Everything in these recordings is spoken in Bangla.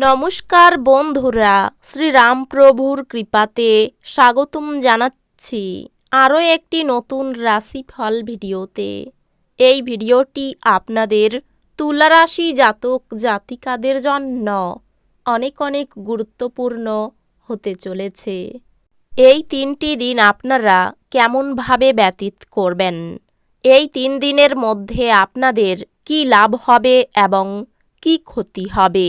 নমস্কার বন্ধুরা, শ্রীরামপ্রভুর কৃপাতে স্বাগতম জানাচ্ছি আরও একটি নতুন রাশিফল ভিডিওতে। এই ভিডিওটি আপনাদের তুলারাশি জাতক জাতিকাদের জন্য অনেক অনেক গুরুত্বপূর্ণ হতে চলেছে। এই তিনটি দিন আপনারা কেমনভাবে ব্যতীত করবেন? এই তিন দিনের মধ্যে আপনাদের কি লাভ হবে এবং কি ক্ষতি হবে?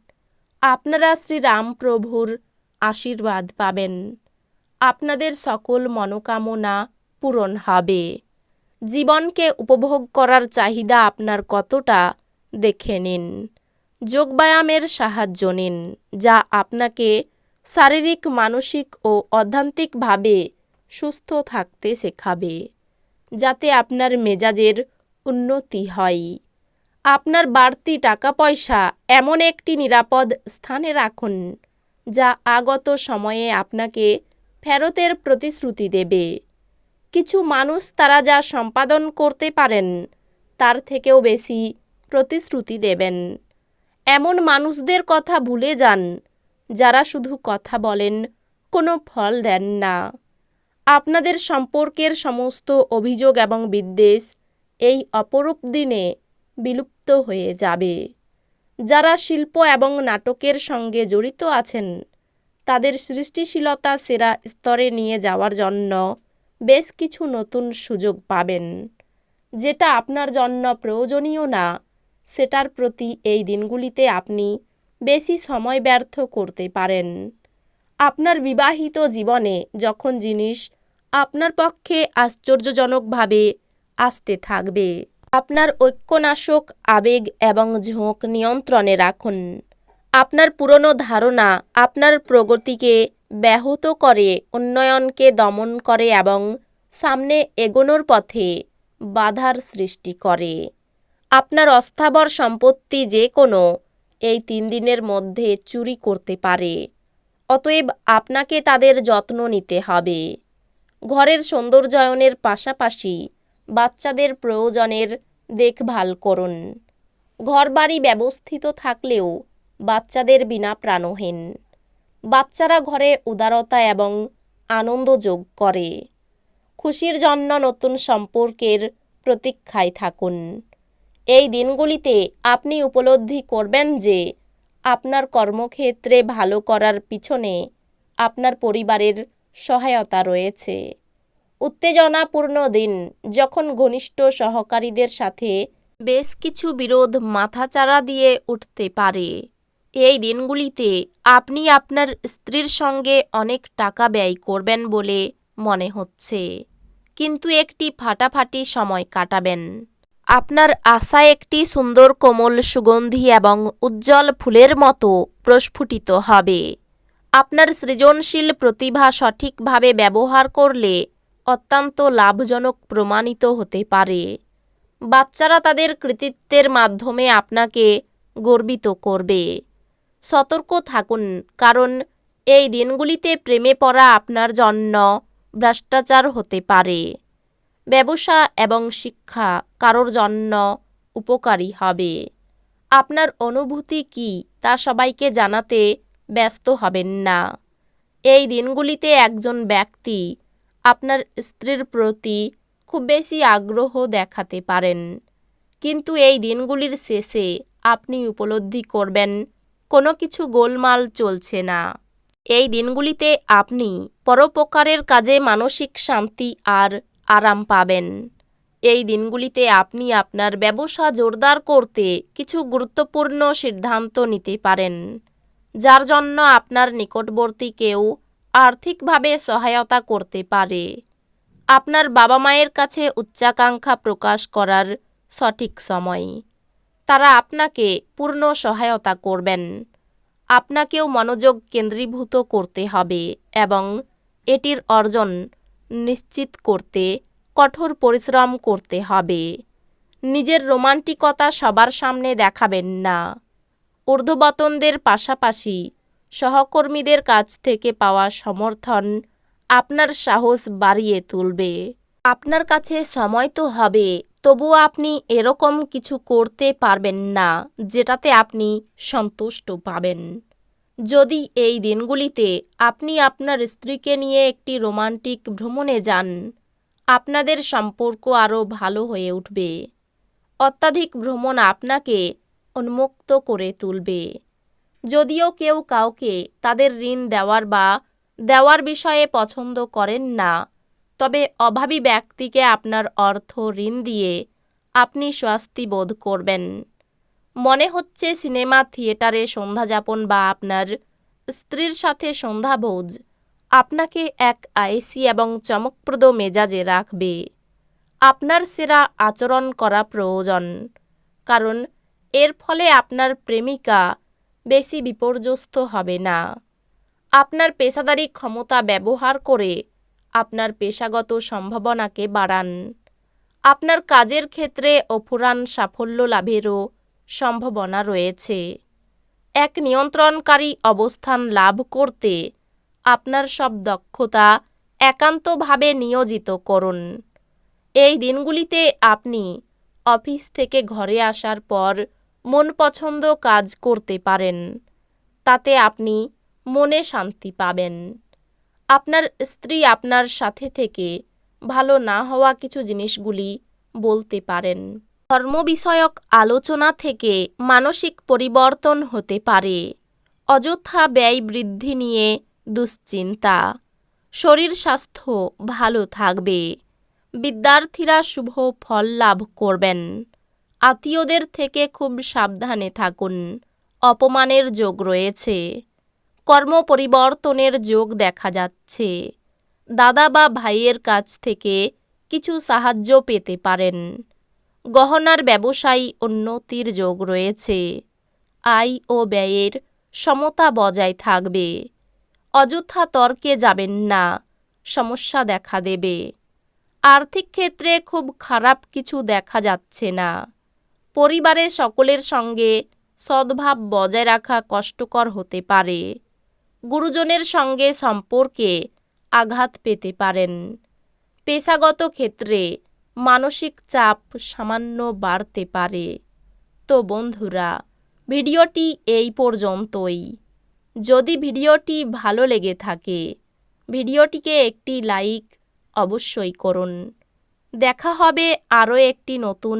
আপনারা শ্রীরামপ্রভুর আশীর্বাদ পাবেন। আপনাদের সকল মনোকামনা পূরণ হবে। জীবনকে উপভোগ করার চাহিদা আপনার কতটা, দেখে নিন। যোগব্যায়ামের সাহায্য নিন, যা আপনাকে শারীরিক, মানসিক ও অধ্যান্তিকভাবে সুস্থ থাকতে শেখাবে, যাতে আপনার মেজাজের উন্নতি হয়। আপনার বাড়তি টাকা পয়সা এমন একটি নিরাপদ স্থানে রাখুন, যা আগত সময়ে আপনাকে ফেরতের প্রতিশ্রুতি দেবে। কিছু মানুষ তারা যা সম্পাদন করতে পারেন, তার থেকেও বেশি প্রতিশ্রুতি দেবেন। এমন মানুষদের কথা ভুলে যান, যারা শুধু কথা বলেন, কোনো ফল দেন না। আপনাদের সম্পর্কের সমস্ত অভিযোগ এবং বিদ্বেষ এই অপরূপ দিনে বিলুপ্ত হয়ে যাবে। যারা শিল্প এবং নাটকের সঙ্গে জড়িত আছেন, তাদের সৃষ্টিশীলতা সেরা স্তরে নিয়ে যাওয়ার জন্য বেশ কিছু নতুন সুযোগ পাবেন। যেটা আপনার জন্য প্রয়োজনীয় না, সেটার প্রতি এই দিনগুলিতে আপনি বেশি সময় ব্যর্থ করতে পারেন। আপনার বিবাহিত জীবনে যখন জিনিস আপনার পক্ষে আশ্চর্যজনকভাবে আসতে থাকবে। আপনার ঐক্যনাশক, আবেগ এবং ঝোঁক নিয়ন্ত্রণে রাখুন। আপনার পুরনো ধারণা আপনার প্রগতিকে ব্যাহত করে, উন্নয়নকে দমন করে এবং সামনে এগোনোর পথে বাধার সৃষ্টি করে। আপনার অস্থাবর সম্পত্তি যে কোনো এই তিন দিনের মধ্যে চুরি করতে পারে। অতএব আপনাকে তাদের যত্ন নিতে হবে। ঘরের সৌন্দর্যায়নের পাশাপাশি বাচ্চাদের প্রয়োজনের দেখভাল করুন। ঘরবাড়ি ব্যবস্থিত থাকলেও বাচ্চাদের বিনা প্রাণহীন। বাচ্চারা ঘরে উদারতা এবং আনন্দ যোগ করে। খুশির জন্য নতুন সম্পর্কের প্রতীক্ষায় থাকুন। এই দিনগুলিতে আপনি উপলব্ধি করবেন যে আপনার কর্মক্ষেত্রে ভালো করার পিছনে আপনার পরিবারের সহায়তা রয়েছে। উত্তেজনাপূর্ণ দিন, যখন ঘনিষ্ঠ সহকারীদের সাথে বেশ কিছু বিরোধ মাথাচাড়া দিয়ে উঠতে পারে। এই দিনগুলিতে আপনি আপনার স্ত্রীর সঙ্গে অনেক টাকা ব্যয় করবেন বলে মনে হচ্ছে, কিন্তু একটি ফাটাফাটি সময় কাটাবেন। আপনার আশা একটি সুন্দর কোমল সুগন্ধি এবং উজ্জ্বল ফুলের মতো প্রস্ফুটিত হবে। আপনার সৃজনশীল প্রতিভা সঠিকভাবে ব্যবহার করলে অত্যন্ত লাভজনক প্রমাণিত হতে পারে। বাচ্চারা তাদের কৃতিত্বের মাধ্যমে আপনাকে গর্বিত করবে। সতর্ক থাকুন, কারণ এই দিনগুলিতে প্রেমে পড়া আপনার জন্য ভ্রষ্টাচার হতে পারে। ব্যবসা এবং শিক্ষা কারোর জন্য উপকারী হবে। আপনার অনুভূতি কি তা সবাইকে জানাতে ব্যস্ত হবেন না। এই দিনগুলিতে একজন ব্যক্তি আপনার স্ত্রীর প্রতি খুব বেশি আগ্রহ দেখাতে পারেন। কিন্তু এই দিনগুলির শেষে আপনি উপলব্ধি করবেন, কোনো কিছু গোলমাল চলছে না। এই দিনগুলিতে আপনি পরোপকারের কাজে মানসিক শান্তি আর আরাম পাবেন। এই দিনগুলিতে আপনি আপনার ব্যবসা জোরদার করতে কিছু গুরুত্বপূর্ণ সিদ্ধান্ত নিতে পারেন, যার জন্য আপনার নিকটবর্তী কেউ আর্থিকভাবে সহায়তা করতে পারে। আপনার বাবা মায়ের কাছে উচ্চাকাঙ্ক্ষা প্রকাশ করার সঠিক সময়। তারা আপনাকে পূর্ণ সহায়তা করবেন। আপনাকেও মনোযোগ কেন্দ্রীভূত করতে হবে এবং এটির অর্জন নিশ্চিত করতে কঠোর পরিশ্রম করতে হবে। নিজের রোমান্টিকতা সবার সামনে দেখাবেন না। ঊর্ধ্ববতনদের পাশাপাশি সহকর্মীদের কাছ থেকে পাওয়া সমর্থন আপনার সাহস বাড়িয়ে তুলবে। আপনার কাছে সময় তো হবে তবুও আপনি এরকম কিছু করতে পারবেন না, যেটাতে আপনি সন্তুষ্ট পাবেন। যদি এই দিনগুলিতে আপনি আপনার স্ত্রীকে নিয়ে একটি রোমান্টিক ভ্রমণে যান, আপনাদের সম্পর্ক আরও ভালো হয়ে উঠবে। অত্যাধিক ভ্রমণ আপনাকে উন্মুক্ত করে তুলবে। যদিও কেউ কাউকে তাদের ঋণ দেওয়ার বা দেওয়ার বিষয়ে পছন্দ করেন না, তবে অভাবী ব্যক্তিকে আপনার অর্থ ঋণ দিয়ে আপনি স্বস্তি বোধ করবেন। মনে হচ্ছে সিনেমা, থিয়েটারে সন্ধ্যাযাপন বা আপনার স্ত্রীর সাথে সন্ধ্যাভোজ আপনাকে এক আয়েসি এবং চমকপ্রদ মেজাজে রাখবে। আপনার সেরা আচরণ করা প্রয়োজন, কারণ এর ফলে আপনার প্রেমিকা বেশি বিপর্যস্ত হবে না। আপনার পেশাদারি ক্ষমতা ব্যবহার করে আপনার পেশাগত সম্ভাবনাকে বাড়ান। আপনার কাজের ক্ষেত্রে অফুরান সাফল্য লাভেরও সম্ভাবনা রয়েছে। এক নিয়ন্ত্রণকারী অবস্থান লাভ করতে আপনার সব দক্ষতা একান্তভাবে নিয়োজিত করুন। এই দিনগুলিতে আপনি অফিস থেকে ঘরে আসার পর মন পছন্দ কাজ করতে পারেন। তাতে আপনি মনে শান্তি পাবেন। আপনার স্ত্রী আপনার সাথে থেকে ভালো না হওয়া কিছু জিনিসগুলি বলতে পারেন। ধর্ম বিষয়ক আলোচনা থেকে মানসিক পরিবর্তন হতে পারে। অযথা ব্যয় বৃদ্ধি নিয়ে দুশ্চিন্তা। শরীর স্বাস্থ্য ভালো থাকবে। বিদ্যার্থীরা শুভ ফল লাভ করবেন। আত্মীয়দের থেকে খুব সাবধানে থাকুন। অপমানের যোগ রয়েছে। কর্ম পরিবর্তনের যোগ দেখা যাচ্ছে। দাদা বা ভাইয়ের কাছ থেকে কিছু সাহায্য পেতে পারেন। গহনার ব্যবসায়ী উন্নতির যোগ রয়েছে। আয় ও ব্যয়ের সমতা বজায় থাকবে। অযথা তর্কে যাবেন না, সমস্যা দেখা দেবে। আর্থিক ক্ষেত্রে খুব খারাপ কিছু দেখা যাচ্ছে না। পরিবারের সকলের সঙ্গে সদ্ভাব বজায় রাখা কষ্টকর হতে পারে। গুরুজনের সঙ্গে সম্পর্কে আঘাত পেতে পারেন। পেশাগত ক্ষেত্রে মানসিক চাপ সামান্য বাড়তে পারে। তো বন্ধুরা, ভিডিওটি এই পর্যন্তই। যদি ভিডিওটি ভালো লেগে থাকে, ভিডিওটিকে একটি লাইক অবশ্যই করুন। দেখা হবে আরও একটি নতুন